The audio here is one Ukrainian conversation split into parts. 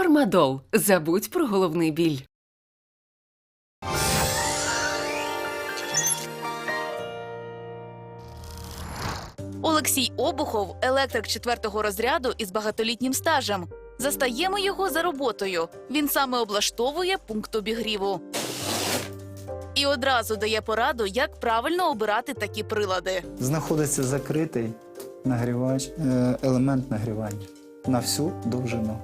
Фармадол. Забудь про головний біль. Олексій Обухов, електрик четвертого розряду із багатолітнім стажем. Застаємо його за роботою. Він саме облаштовує пункт обігріву. І одразу дає пораду, як правильно обирати такі прилади. Знаходиться закритий нагрівач, е, елемент нагрівання на всю довжину,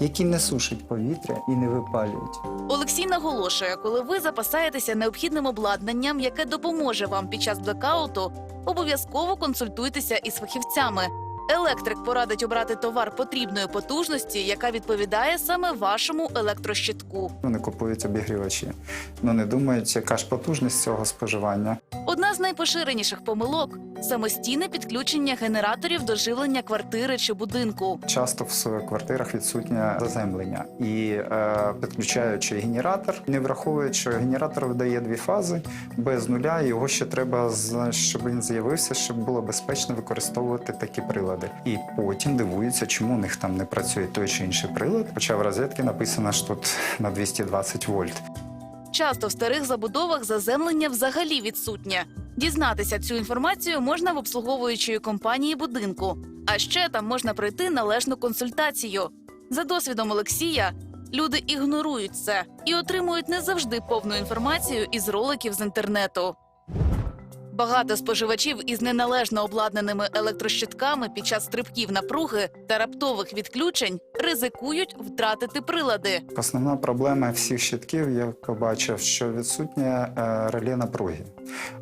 який не сушить повітря і не випалюють. Олексій наголошує, коли ви запасаєтеся необхідним обладнанням, яке допоможе вам під час блекауту, обов'язково консультуйтеся із фахівцями. Електрик порадить обрати товар потрібної потужності, яка відповідає саме вашому електрощитку. Вони купують обігрівачі, але не думають, яка ж потужність цього споживання. Одна з найпоширеніших помилок самостійне підключення генераторів до живлення квартири чи будинку. Часто в квартирах відсутнє заземлення і е, підключаючи генератор, не враховують, що генератор видає дві фази без нуля. Його ще треба щоб він з'явився, щоб було безпечно використовувати такі прилади. І потім дивуються, чому у них там не працює той чи інший прилад. Хоча в розетці написано, що тут на 220 вольт. Часто в старих забудовах заземлення взагалі відсутнє. Дізнатися цю інформацію можна в обслуговуючої компанії будинку. А ще там можна пройти належну консультацію. За досвідом Олексія, люди ігнорують це і отримують не завжди повну інформацію із роликів з інтернету. Багато споживачів із неналежно обладнаними електрощитками під час стрибків напруги та раптових відключень ризикують втратити прилади. Основна проблема всіх щитків, я побачив, що відсутнє е, реле напруги.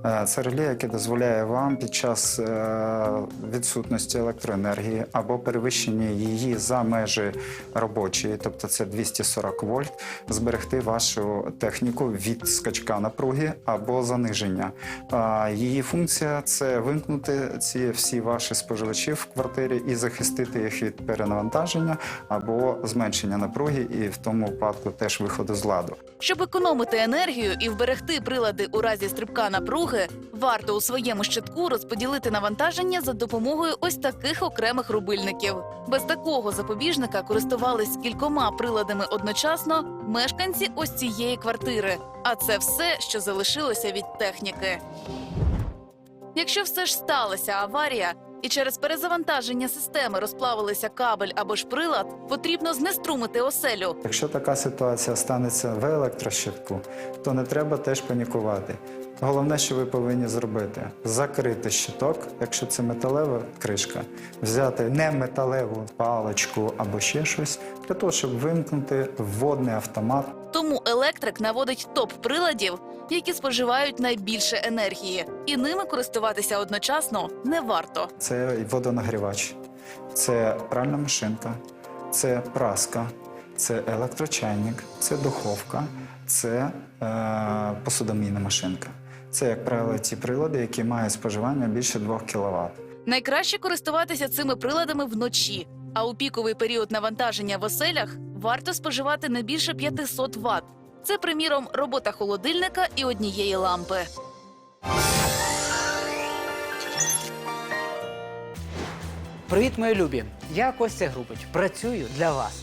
Е, Це реле, яке дозволяє вам під час е, відсутності електроенергії або перевищення її за межі робочої, тобто це 240 вольт, зберегти вашу техніку від скачка напруги або заниження. А Її функція це вимкнути ці всі ваші споживачі в квартирі і захистити їх від перенавантаження або зменшення напруги, і в тому випадку теж виходу з ладу. Щоб економити енергію і вберегти прилади у разі стрибка напруги, варто у своєму щитку розподілити навантаження за допомогою ось таких окремих рубильників. Без такого запобіжника користувались кількома приладами одночасно мешканці ось цієї квартири. А це все, що залишилося від техніки. Якщо все ж сталася аварія, і через перезавантаження системи розплавилися кабель або ж прилад, потрібно знеструмити оселю. Якщо така ситуація станеться в електрощитку, то не треба теж панікувати. Головне, що ви повинні зробити закрити щиток, якщо це металева кришка, взяти не металеву паличку або ще щось, для того, щоб вимкнути водний автомат. Тому електрик наводить топ приладів, які споживають найбільше енергії, і ними користуватися одночасно не варто. Це водонагрівач, це пральна машинка, це праска, це електрочайник, це духовка, це е, посудомийна машинка. Це, як правило, ті прилади, які мають споживання більше 2 кВт. Найкраще користуватися цими приладами вночі. А у піковий період навантаження в оселях варто споживати не більше 500 Вт. Це, приміром, робота холодильника і однієї лампи. Привіт, мої любі! Я Костя Грубич. Працюю для вас.